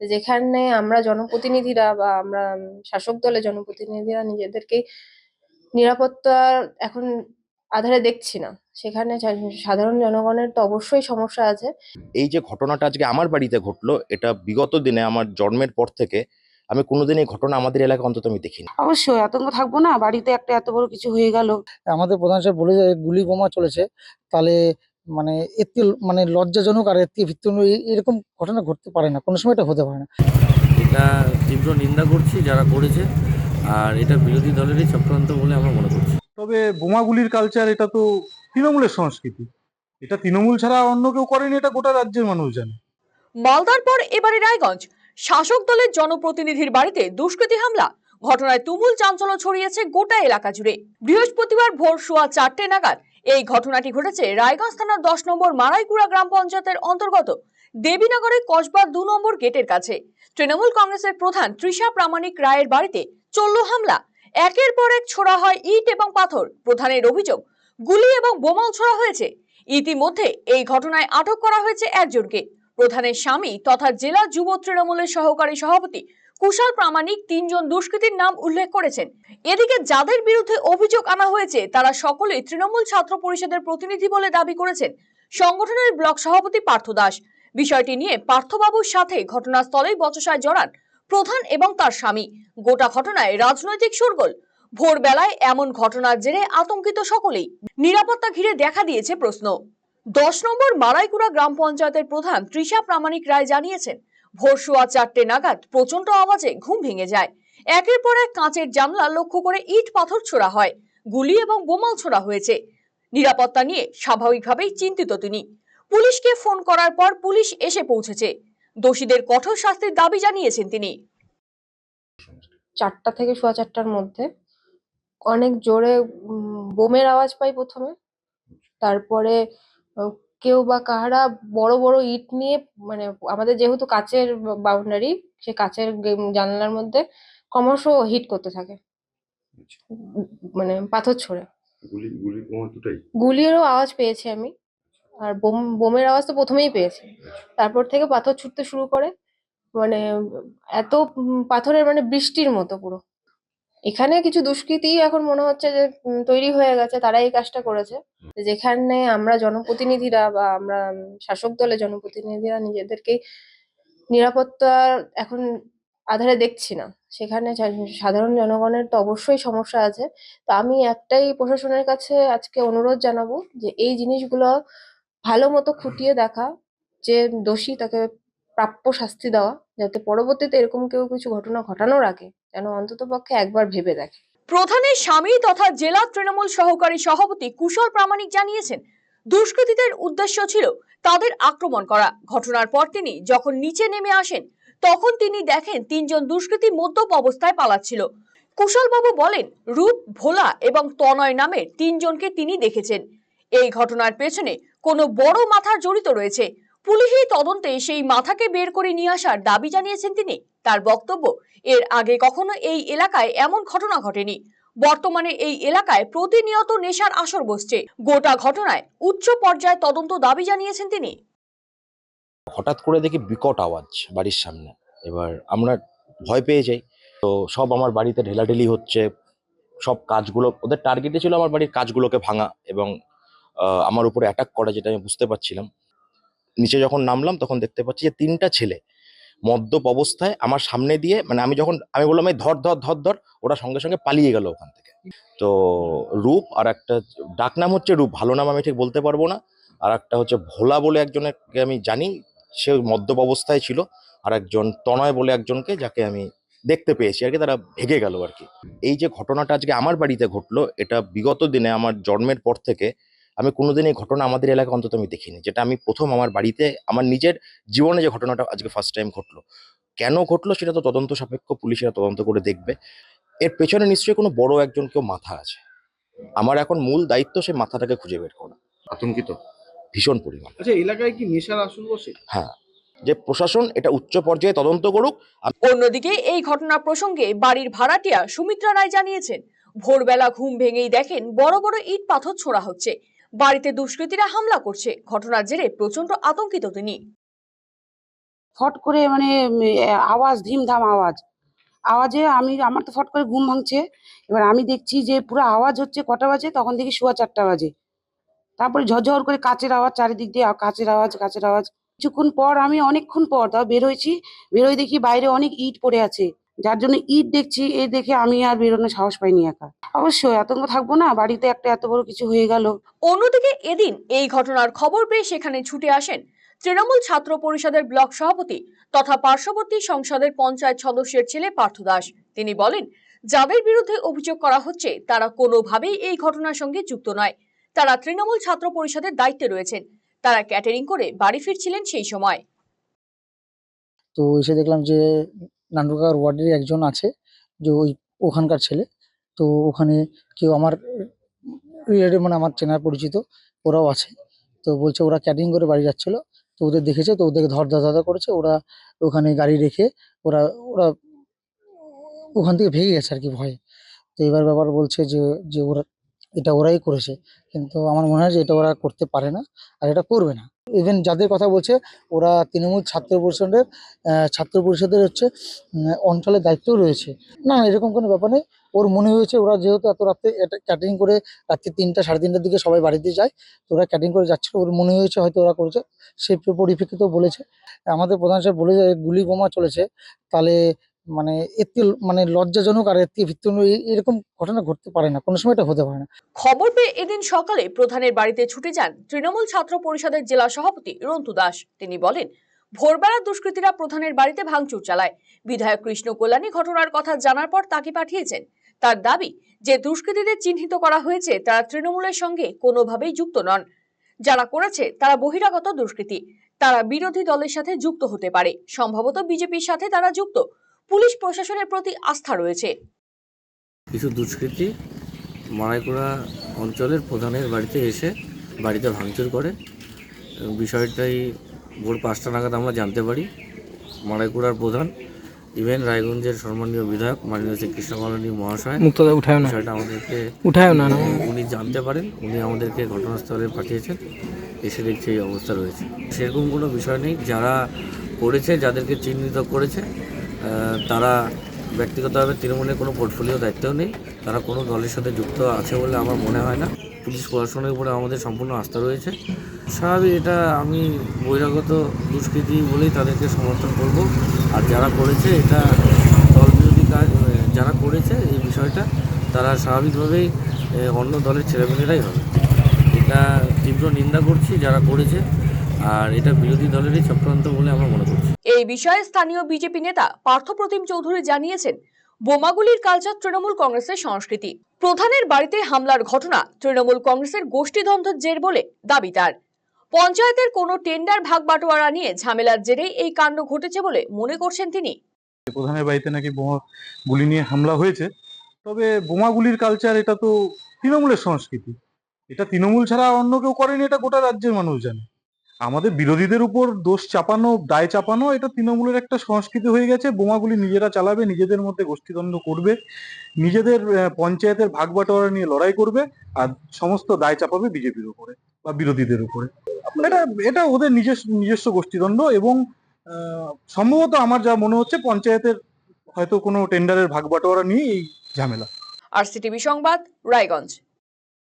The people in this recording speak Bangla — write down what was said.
যেখানে আমরা জনপ্রতিনিধিরা বা আমরা শাসক দলের জনপ্রতিনিধিরা নিজেদেরকে নিরাপত্তা এখন আধারে দেখছি না। সেখানে সাধারণ জনগণের তো অবশ্যই সমস্যা আছে। এই যে ঘটনাটা আজকে আমার বাড়িতে ঘটলো এটা বিগত দিনে আমার জন্মের পর থেকে আমি কোনোদিন এই ঘটনা আমাদের এলাকায় অন্তত আমি দেখিনি। অবশ্যই আতঙ্ক থাকব না। বাড়িতে একটা এত বড় কিছু হয়ে গেল। আমাদের প্রধান সাহেব বলে যে গুলি বোমা চলেছে। তাহলে মানে থেকে মানে লজ্জাজনক আর এর থেকে ভিত্তিহীন এ- এরকম ঘটনা ঘটতে পারে না। কোনো সময় এটা হতে পারে না। এটা তীব্র নিন্দা করছি যারা করেছে আর এটা বিরোধী দলেরই চক্রান্ত বলে আমরা মনে করছি। তবে বোমাগুলির কালচার এটা তো তৃণমূলের সংস্কৃতি। এটা তৃণমূল ছাড়া অন্য কেউ করেনি এটা গোটা রাজ্যের মানুষ জানে। মালদার পর এবারে রায়গঞ্জ। শাসক দলের জনপ্রতিনিধির বাড়িতে দুষ্কৃতী হামলা। ঘটনায় তুমুল চাঞ্চল্য ছড়িয়েছে গোটা এলাকা জুড়ে। বৃহস্পতিবার ভোর সোয়া চারটে নাগাদ এই ঘটনাটি ঘটেছে রায়গঞ্জ থানার দশ নম্বর মারাইকুড়া গ্রাম পঞ্চায়েতের অন্তর্গত দেবীনগরের কসবা দু নম্বর গেটের কাছে। তৃণমূল কংগ্রেসের প্রধান তৃষা প্রামাণিক রায়ের বাড়িতে চলল হামলা। একের পর এক ছোড়া হয় ইট এবং পাথর। প্রধানের অভিযোগ, গুলি এবং বোমাও ছোড়া হয়েছে। ইতিমধ্যে এই ঘটনায় আটক করা হয়েছে একজনকে। প্রধানের স্বামী তথা জেলা যুব তৃণমূলের সহকারী সভাপতি কুশল প্রামাণিক তিনজন দুষ্কৃতীর নাম উল্লেখ করেছেন। এদিকে যাদের বিরুদ্ধে অভিযোগ আনা হয়েছে, তারা সকলেই তৃণমূল ছাত্র পরিষদের প্রতিনিধি বলে দাবি করেছেন। সংগঠনের ব্লক সভাপতি পার্থ দাস। বিষয়টি নিয়ে পার্থবাবুর সাথে ঘটনাস্থলেই বচসায় জড়ান প্রধান এবং তার স্বামী। গোটা ঘটনায় রাজনৈতিক শোরগোল। ভোরবেলায় এমন ঘটনার জেরে আতঙ্কিত সকলেই। নিরাপত্তা ঘিরে দেখা দিয়েছে প্রশ্ন। দশ নম্বর মারাইকুড়া গ্রাম পঞ্চায়েতের প্রধান তৃষা প্রামাণিক রায় জানিয়েছেন ভোর সোয়া চারটে নাগাদ প্রচণ্ড আওয়াজে ঘুম ভেঙে যায়। একের পর এক কাঁচের জানলা লক্ষ্য করে ইট পাথর ছোড়া হয়, গুলি এবং বোমাও ছোড়া হয়েছে। নিরাপত্তা নিয়ে স্বাভাবিকভাবেই চিন্তিত তিনি। পুলিশকে ফোন করার পর পুলিশ এসে পৌঁছেছে। দোষীদের কঠোর শাস্তির দাবি জানিয়েছেন তিনি। চারটা থেকে সোয়া চারটার মধ্যে অনেক জোরে বোমের আওয়াজ পাই প্রথমে। তারপরে কেউ বা কাহারা বড় বড় ইট নিয়ে মানে আমাদের যেহেতু কাচের বাউন্ডারি সে কাচের জানালার মধ্যে ক্রমশ হিট করতে থাকে। মানে পাথর ছড়ে। গুলিরও আওয়াজ পেয়েছি আমি। আর বোম বোমের আওয়াজ তো প্রথমেই পেয়েছি। তারপর থেকে পাথর ছুটতে শুরু করে। মানে এত পাথরের মানে বৃষ্টির মতো পুরো। এখানে কিছু দুষ্কৃতী এখন মনে হচ্ছে যে তৈরি হয়ে গেছে তারা এই কাজটা করেছে। যেখানে আমরা জনপ্রতিনিধিরা বা আমরা শাসক দলের জনপ্রতিনিধিরা নিজেদেরকে নিরাপত্তা এখন আধারে দেখছি না। সেখানে সাধারণ জনগণের তো অবশ্যই সমস্যা আছে। তো আমি একটাই প্রশাসনের কাছে আজকে অনুরোধ জানাব যে এই জিনিসগুলো ভালো মতো খুঁটিয়ে দেখা যে দোষী তাকে প্রাপ্য শাস্তি দেওয়া, যাতে পরবর্তীতে এরকম কেউ কিছু ঘটনা ঘটানোর আগে যেন অন্তত পক্ষে একবার ভেবে দেখে। প্রধানের স্বামী তথা জেলা তৃণমূল সহকারী সভাপতি কুশল প্রামাণিক জানিয়েছেন, দুষ্কৃতীদের উদ্দেশ্য ছিল তাদের আক্রমণ করা। ঘটনার পর তিনি যখন নিচে নেমে আসেন, তখন তিনি দেখেন তিনজন দুষ্কৃতী মদ্যপ অবস্থায় পালাচ্ছিল। কুশলবাবু বলেন, রূপ, ভোলা এবং তনয় নামের তিনজনকে তিনি দেখেছেন। এই ঘটনার পেছনে কোনো বড় মাথা জড়িত রয়েছে। পুলিশি তদন্তে সেই মাথাকে বের করে নিয়ে আসার দাবি জানিয়েছেন তিনি। তার বক্তব্য, এর আগে কখনো এই এলাকায় এমন ঘটনা ঘটেনি। বর্তমানে এই এলাকায় প্রতিনিয়ত নেশার আসর বসছে। গোটা ঘটনায় উচ্চ পর্যায়ে তদন্ত দাবি জানিয়েছেন তিনি। হঠাৎ করে দেখি বিকট আওয়াজ বাড়ির সামনে। এবার আমরা ভয় পেয়ে যাই। তো সব আমার বাড়িতে ঢেলাঢেলি হচ্ছে। সব কাজগুলো, ওদের টার্গেটে ছিল আমার বাড়ির কাজগুলোকে ভাঙা এবং আমার উপরে অ্যাটাক করা যেটা আমি বুঝতে পারছিলাম। নিচে যখন নামলাম, তখন দেখতে পাচ্ছি যে তিনটা ছেলে মদ্যপ অবস্থায় আমার সামনে দিয়ে মানে আমি যখন, আমি বললাম, এই ধর ধর ধর ধর। ওরা সঙ্গে সঙ্গে পালিয়ে গেল ওখান থেকে। তো রূপ আর একটা, ডাক নাম হচ্ছে রূপ, ভালো নাম আমি ঠিক বলতে পারব না। আর একটা হচ্ছে ভোলা বলে একজনকে আমি জানি, সে মদ্যপ অবস্থায় ছিল। আর একজন তনয় বলে একজনকে যাকে আমি দেখতে পেয়েছি, আর কি, তারা ভেগে গেল আর কি। এই যে ঘটনাটা আজকে আমার বাড়িতে ঘটলো, এটা বিগত দিনে আমার জন্মের পর থেকে আমি কোনোদিন এই ঘটনা আমাদের এলাকায় অন্তত আমি দেখিনি। যেটা আমি প্রথম আমার বাড়িতে আমার নিজের জীবনে যে ঘটনাটা আজকে ফার্স্ট টাইম ঘটলো। কেন ঘটলো সেটা তো তদন্ত সাপেক্ষ পুলিশেরা তদন্ত করে দেখবে। এর পেছনে নিশ্চয়ই কোনো বড় একজন কেউ মাথা আছে। আমার এখন মূল দায়িত্ব সে মাথাটাকে খুঁজে বের করা। আতঙ্কিত? ভীষণ পরিমাণ। আচ্ছা এলাকায় কি নেশার আসন বসে? হ্যাঁ যে প্রশাসন এটা উচ্চ পর্যায়ে তদন্ত করুক। অন্যদিকে এই ঘটনা প্রসঙ্গে বাড়ির ভাড়াটিয়া সুমিত্রা রায় জানিয়েছেন ভোরবেলা ঘুম ভেঙেই দেখেন বড় বড় ইট পাথর ছোড়া হচ্ছে। বাড়িতে দুষ্কৃতীরা হামলা করছে। ঘটনার জেরে প্রচণ্ড আতঙ্কিত তিনি। ফট করে মানে আওয়াজ, ধিমধাম আওয়াজ। আওয়াজে আমি, আমার তো ফট করে ঘুম ভাঙছে। এবার আমি দেখছি যে পুরো আওয়াজ হচ্ছে কটা বাজে? তখন দেখি সোয়া চারটা বাজে। তারপরে ঝরঝর করে কাচের আওয়াজ, চারিদিক দিয়ে কাচের আওয়াজ কাচের আওয়াজ। কিছুক্ষণ পর আমি, অনেকক্ষণ পর তাও বেরোইছি বেরোই দেখি বাইরে অনেক ইট পড়ে আছে। যার জন্য ঈদ দেখছি এই দেখে আমি আর বেরোনোর সাহস পাইনি একা। অবশ্যই আতঙ্ক থাকব না বাড়িতে একটা এত বড় কিছু হয়ে গেল। অন্যদিকে এদিন এই ঘটনার খবর পেয়ে সেখানে ছুটে আসেন তৃণমূল ছাত্র পরিষদের ব্লক সভাপতি তথা পার্শ্ববর্তী সংসদের পঞ্চায়েত সদস্যের ছেলে পার্থ দাস। তিনি বলেন যাদের বিরুদ্ধে অভিযোগ করা হচ্ছে তারা কোনোভাবেই এই ঘটনার সঙ্গে যুক্ত নয়। তারা তৃণমূল ছাত্র পরিষদের দায়িত্বে রয়েছেন। তারা ক্যাটারিং করে বাড়ি ফিরছিলেন সেই সময়। তো এসে দেখলাম যে নান্ডুকার ওয়ার্ডের একজন আছে, যে ওই ওখানকার ছেলে। তো ওখানে কেউ আমার, রিলেটিভ মানে আমার চেনার পরিচিত, ওরাও আছে। তো বলছে ওরা ক্যাটারিং করে বাড়ি যাচ্ছিল। তো ওদের দেখেছে, তো ওদেরকে ধর ধর করেছে। ওরা ওখানে গাড়ি রেখে ওরা ওরা ওখান থেকে ভেঙে গেছে আর কি ভয়ে। তো এবার ব্যাপার বলছে যে যে ওরা, এটা ওরাই করেছে। কিন্তু আমার মনে হয় যে এটা ওরা করতে পারে না, আর এটা করবে না। ইভেন যাদের কথা বলছে, ওরা তৃণমূল ছাত্র পরিষদের ছাত্র পরিষদের হচ্ছে অঞ্চলের দায়িত্বও রয়েছে। না, এরকম কোনো ব্যাপার নেই। ওর মনে হয়েছে, ওরা যেহেতু এত রাত্রে ক্যাটারিং করে রাত্রি তিনটা, সাড়ে তিনটার দিকে সবাই বাড়িতে যায়, তো ওরা ক্যাটারিং করে যাচ্ছিল ওর মনে হয়েছে হয়তো ওরা করেছে। সেই পরিপ্রেক্ষিতেও বলেছে। আমাদের প্রধান সাহেব বলে যে গুলি বোমা চলেছে, তাহলে মানে থেকে মানে লজ্জাজনক আর থেকে ভিত্তিহীন এরকম ঘটনা ঘটতে পারে না, কোনো সময় এটা হতে পারে না। খবর পেয়ে এদিন সকালে প্রধানের বাড়িতে ছুটে যান তৃণমূল ছাত্র পরিষদের জেলা সভাপতি রন্তু দাস। তিনি বলেন, ভোরবেলা দুষ্কৃতীরা প্রধানের বাড়িতে ভাঙচুর চালায়। বিধায়ক কৃষ্ণ কল্যাণী ঘটনার কথা জানার পর তাকে পাঠিয়েছেন। তার দাবি যে দুষ্কৃতীদের চিহ্নিত করা হয়েছে, তারা তৃণমূলের সঙ্গে কোনোভাবেই যুক্ত নন। যারা করেছে, তারা বহিরাগত দুষ্কৃতী। তারা বিরোধী দলের সাথে যুক্ত হতে পারে। সম্ভবত বিজেপির সাথে তারা যুক্ত। পুলিশ প্রশাসনের প্রতি আস্থা রয়েছে। কিছু দুষ্কৃতী মারাইকুড়া অঞ্চলের প্রধানের বাড়িতে এসে বাড়িতে ভাঙচুর করে। বিষয়টাই ভোর পাঁচটা নাগাদ আমরা জানতে পারি। মারাইকুড়ার প্রধান ইভেন রায়গঞ্জের সম্মানীয় বিধায়ক মাননীয় শ্রী কৃষ্ণকল্যাণী মহাশয়। মুক্তদা উঠায় না। বিষয়টা আমাদেরকে উঠায় না উনি জানতে পারেন উনি আমাদেরকে ঘটনাস্থলে পাঠিয়েছেন এসে দেখছি এই অবস্থা রয়েছে। সেরকম কোনো বিষয় নেই। যারা করেছে যাদেরকে চিহ্নিত করেছে তারা ব্যক্তিগতভাবে তৃণমূলের কোনো পোর্টফোলিও দায়িত্ব নেই, তারা কোনো দলের সাথে যুক্ত আছে বলে আমার মনে হয় না। পুলিশ প্রশাসনের উপরে আমাদের সম্পূর্ণ আস্থা রয়েছে। স্বাভাবিক এটা আমি বহিরাগত দুষ্কৃতি বলেই তাদেরকে সমর্থন করব। আর যারা করেছে এটা দল বিরোধী কাজ যারা করেছে এই বিষয়টা, তারা স্বাভাবিকভাবেই অন্য দলের ছেলেমেয়েরাই হবে। এটা তীব্র নিন্দা করছি, যারা করেছে আর এটা বিরোধী দলেরই চক্রান্ত বলে আমরা মনে করছি। এই বিষয়ে স্থানীয় বিজেপি নেতা পার্থপ্রতিম চৌধুরী জানিয়েছেন বোমাগুলির কালচার তৃণমূল কংগ্রেসের সংস্কৃতি। প্রধানের বাড়িতে হামলার ঘটনা তৃণমূল কংগ্রেসের গোষ্ঠীদ্বন্দ্বের জের বলে দাবি তার। পঞ্চায়েতের কোনো টেন্ডার ভাগ বাটোয়ারা নিয়ে ঝামেলার জেরেই এই কাণ্ড ঘটেছে বলে মনে করছেন তিনি। প্রধানের বাড়িতে নাকি বোমা গুলি নিয়ে হামলা হয়েছে তবে বোমাগুলির কালচার এটা তো তৃণমূলের সংস্কৃতি। এটা তৃণমূল ছাড়া অন্য কেউ করেনি এটা গোটা রাজ্যের মানুষ জানে। আমাদের বিরোধীদের উপর দোষ চাপানো, দায় চাপানো, এটা তৃণমূলের একটা সংস্কৃতি হয়ে গেছে। বোমাগুলি নিজেরা চালাবে, নিজেদের মধ্যে গোষ্ঠীদ্বন্দ্ব করবে, নিজেদের পঞ্চায়েতের ভাগ বাটোয়ারা নিয়ে লড়াই করবে, আর সমস্ত দায় চাপাবে বিজেপির উপরে বা বিরোধীদের উপরে। এটা এটা ওদের নিজস্ব নিজস্ব গোষ্ঠীদ্বন্দ্ব এবং সম্ভবত আমার যা মনে হচ্ছে, পঞ্চায়েতের হয়তো কোনো টেন্ডারের ভাগ বাটোয়ারা নিয়ে এই ঝামেলা। আর সিটিভি সংবাদ, রায়গঞ্জ।